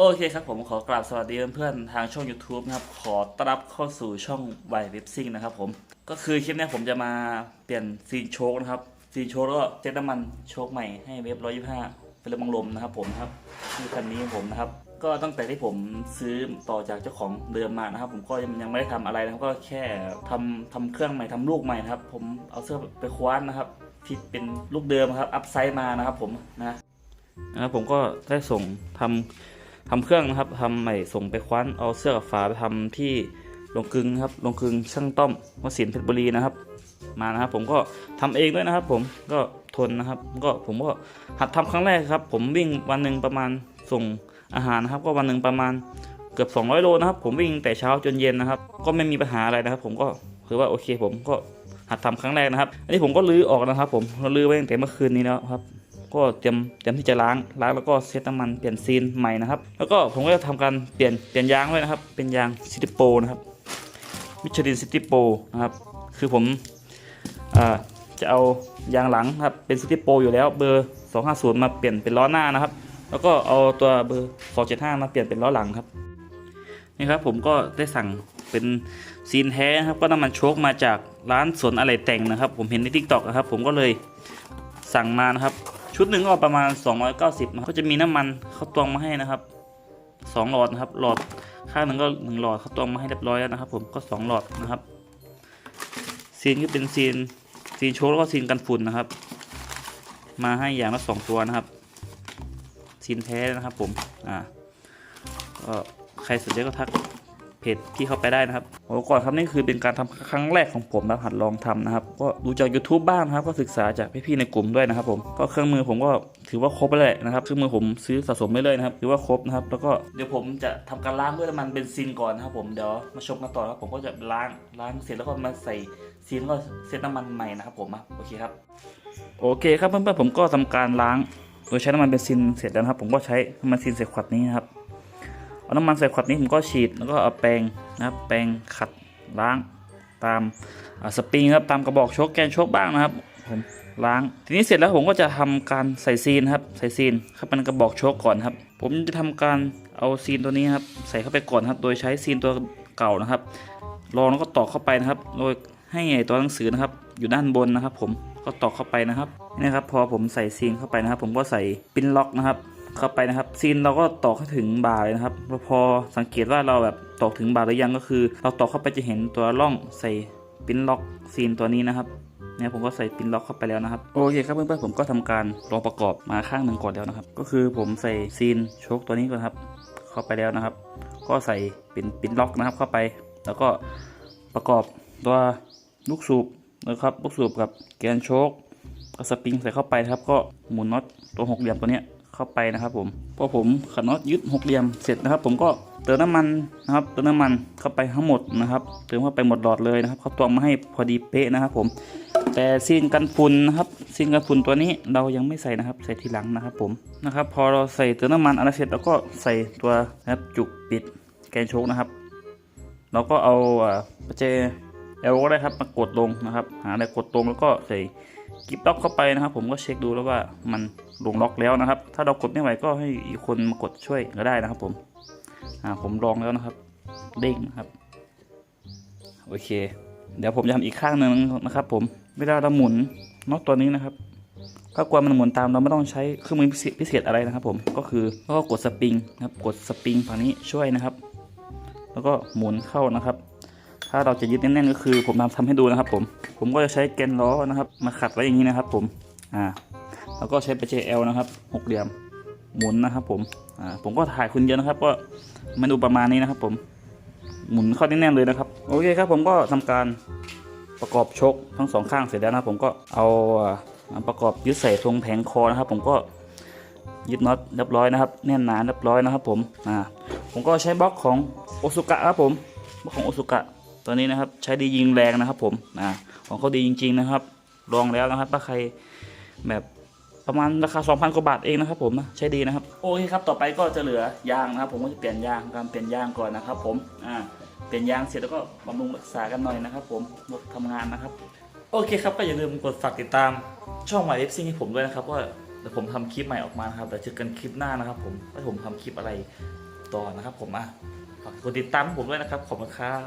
โอเคครับผมขอกราบสวัสดีเพื่อนๆทางช่อง YouTube นะครับ ขอต้อนรับเข้าสู่ช่องวเว็บซิ่งนะครับผม ก็คือคลิปนี้ผมจะมาเปลี่ยนซีนโชคนะครับ ซีนโชคแล้วก็เซ็ตน้ำมันโชคใหม่ให้เว็บ 125 เป็นเรือบังลมนะครับผมนะครับคือคันนี้ผมนะครับ ก็ตั้งแต่ที่ผมซื้อต่อจากเจ้าของเดิมมานะครับ ผมก็ยังไม่ได้ทำอะไรนะครับก็แค่ทำทำเครื่องใหม่ทำลูกใหม่นะครับ ผมเอาเสื้อไปคว้านนะครับที่เป็นลูกเดิมครับอัพไซด์มานะครับผมนะนะครับผมก็ได้ส่งทำ ทำเครื่องนะครับทำใหม่ส่งไปคว้านเอาเสื้อกับฝาไปทำที่โรงกึงนครับโรงกึงช่างต้อมวสินเพชรบุรีนะครับ มานะครับ ผมก็ทำเองด้วยนะครับ ผมก็ทนนะครับ ก็ผมก็หัดทำครั้งแรกครับ ผมวิ่งวันหนึ่งประมาณส่งอาหารนะครับ ก็วันหนึ่งประมาณเกือบ 200 โลนะครับ ผมวิ่งแต่เช้าจนเย็นนะครับ ก็ไม่มีปัญหาอะไรนะครับ ผมก็ถือว่าโอเค ผมก็หัดทำครั้งแรกนะครับ อันนี้ผมก็ลื้อออกนะครับ ผมลื้อไว้ตั้งแต่เมื่อคืนนี้แล้วครับ ก็เตรียมเตรียมที่จะล้างล้างแล้วก็เซตน้ำมันเปลี่ยนซีนใหม่นะครับ แล้วก็ผมก็จะทำการเปลี่ยนเปลี่ยนยางด้วยนะครับ เป็นยางซิติโปนะครับมิชลินซิติโปนะครับ คือผมอจะเอายางหลังครับเป็นซิติโปอยู่แล้วเบอร์ 250 มาเปลี่ยนเป็นล้อหน้านะครับ แล้วก็เอาตัวเบอร์ 275 มาเปลี่ยนเป็นล้อหลังครับนี่ครับผมก็ได้สั่งเป็นซีนแท้ครับก็น้ำมันโชคมาจากร้านสวนอะไรแต่งนะครับ ผมเห็นในทิกตอกนะครับ ผมก็เลยสั่งมานะครับ ชุดหนึ่งก็ประมาณ 290นะครับก็จะมีน้ำมันเขาตวงมาให้นะครับสองหลอดนะครับ หลอดข้างหนึ่งก็หนึ่งหลอดเขาตวงมาให้เรียบร้อยแล้วนะครับผมก็สองหลอดนะครับซีนก็เป็นซีนซีนโชว์แล้วก็ซีนกันฝุ่นนะครับ มาให้อย่างละสองตัวนะครับซีนแท้นะครับผมอ่าก็ใครสนใจก็ทัก เพจที่เขาไปได้นะครับโอ้ก่อนครับนี่คือเป็นการทำครั้งแรกของผมนะหัดลองทำนะครับ ก็ดูจาก YouTube บ้างครับ ก็ศึกษาจากพี่ๆในกลุ่มด้วยนะครับ ผมก็เครื่องมือผมก็ถือว่าครบแล้วนะครับเครื่องมือผมซื้อสะสมไม่เลยนะครับถือว่าครบนะครับ แล้วก็เดี๋ยวผมจะทำการล้างด้วยน้ำมันเบนซินก่อนนะครับ ผมเดี๋ยวมาชมกันต่อครับผมก็จะล้างล้างเสร็จแล้วก็มาใส่ซีนก็เซตน้ำมันใหม่นะครับ ผมโอเคครับ โอเคครับเพื่อนๆผมก็ทำการล้างโดยใช้น้ำมันเบนซินเสร็จแล้วครับ ผมก็ใช้น้ำมันเบนซินใส่ขวดนี้นะครับ เอาน้ำมันใส่ขวดนี้ผมก็ฉีดแล้วก็เอาแปรงนะครับแปรงขัดล้างตามสปริงครับตามกระบอกโชคแกนโชคบ้างนะครับผมล้าง ทีนี้เสร็จแล้วผมก็จะทำการใส่ซีนครับใส่ซีนเข้าไปในกระบอกโชคก่อนครับ ผมจะทำการเอาซีนตัวนี้ครับใส่เข้าไปก่อนครับโดยใช้ซีนตัวเก่านะครับรองแล้วก็ตอกเข้าไปนะครับ โดยให้ตัวหนังสือนะครับ อยู่ด้านบนนะครับ ผมก็ตอกเข้าไปนะครับนี่ครับพอผมใส่ซีนเข้าไปนะครับ ผมก็ใส่ปิ้นล็อกนะครับ เข้าไปนะครับ ซีนเราก็ตอกให้ถึงบ่าเลยนะครับพอสังเกตว่าเราแบบตอกถึงบ่าหรือยังก็คือ เราตอกเข้าไปจะเห็นตัวร่องใส่ปิ้นล็อกซีนตัวนี้นะครับเนี่ยผมก็ใส่ปิ้นล็อกเข้าไปแล้วนะครับ โอเคครับเพื่อนๆผมก็ทำการลองประกอบมาข้างหนึ่งก่อนแล้วนะครับ ก็คือผมใส่ซีนโชคตัวนี้ก่อนครับ เข้าไปแล้วนะครับ ก็ใส่เป็นปิ้นล็อกนะครับเข้าไป แล้วก็ประกอบตัวลูกสูบนะครับลูกสูบกับแกนโชคก็สปริงใส่เข้าไปครับ ก็หมุนน็อตตัวหกเหลี่ยมตัวเนี้ย เข้าไปนะครับผมพอผมขันน็อตยึดหกเหลี่ยมเสร็จนะครับ ผมก็เติมน้ำมันนะครับเติมน้ำมันเข้าไปทั้งหมดนะครับ เติมเข้าไปหมดหลอดเลยนะครับเขาตวงมาให้พอดีเป๊ะนะครับ ผม แต่ซีนกันฝุ่นนะครับซีนกันฝุ่นตัวนี้เรายังไม่ใส่นะครับ ใส่ทีหลังนะครับ ผมนะครับ พอเราใส่เติมน้ำมันอะไรเสร็จแล้วก็ใส่ตัวนะครับจุกปิดแกนโชคนะครับ เราก็เอาอ่าประแจ เอลก็ได้ครับมากดลงนะครับ หาอะไรกดลงแล้วก็ใส่กิบล็อกเข้าไปนะครับ ผมก็เช็คดูแล้วว่ามันลงล็อกแล้วนะครับ ถ้าเรากดไม่ไหวก็ให้อีกคนมากดช่วยก็ได้นะครับผมอ่าผมลองแล้วนะครับ เด้งนะครับ โอเค เดี๋ยวผมจะทำอีกข้างหนึ่งนะครับ ผมเวลาเราหมุนน็อตตัวนี้นะครับถ้ากลัวมันหมุนตามเราไม่ต้องใช้เครื่องมือพิเศษอะไรนะครับ ผมก็คือก็กดสปริงนะครับ กดสปริงฝั่งนี้ช่วยนะครับ แล้วก็หมุนเข้านะครับ ถ้าเราจะยึดแน่นๆก็คือ ผมทำทำให้ดูนะครับผม ผมก็จะใช้แกนล้อนะครับ มาขัดไว้อย่างนี้นะครับ ผม อ่า แล้วก็ใช้ไป JL นะครับหกเหลี่ยมหมุนนะครับ ผม อ่า ผมก็ถ่ายคุณเยอะนะครับ ก็มาดูประมาณนี้นะครับ ผม หมุนเข้าแน่นๆเลยนะครับ โอเคครับ ผมก็ทำการประกอบชกทั้งสองข้างเสร็จแล้วนะผมก็เอาอ่ามาประกอบยึดใส่ทรงแผงคอนะครับ ผมก็ยึดน็อตเรียบร้อยนะครับ แน่นหนาเรียบร้อยนะครับ ผม อ่า ผมก็ใช้บล็อกของโอซุกะครับผม บล็อกของโอซุกะ ตัวนี้นะครับใช้ดียิงแรงนะครับผมอ่าของเขาดีจริง ๆนะครับ ลองแล้วนะครับ ถ้าใครแบบประมาณราคา 2,000 กว่าบาทเองนะครับผมนะใช้ดีนะครับ โอเคครับต่อไปก็จะเหลือยางนะครับ ผมก็จะเปลี่ยนยางการเปลี่ยนยางก่อนนะครับ ผมอ่าเปลี่ยนยางเสร็จแล้วก็บำรุงรักษากันหน่อยนะครับ ผมรถทำงานนะครับ โอเคครับก็อย่าลืมกดฝากติดตามช่องหมายเล็บซิ่งให้ผมด้วยนะครับว่าเดี๋ยวผมทำคลิปใหม่ออกมานะครับเดี๋ยวเจอกันคลิปหน้านะครับ ผมถ้าผมทำคลิปอะไรต่อนะครับ ผมอะฝากกดติดตามผมด้วยนะครับขอบคุณครับ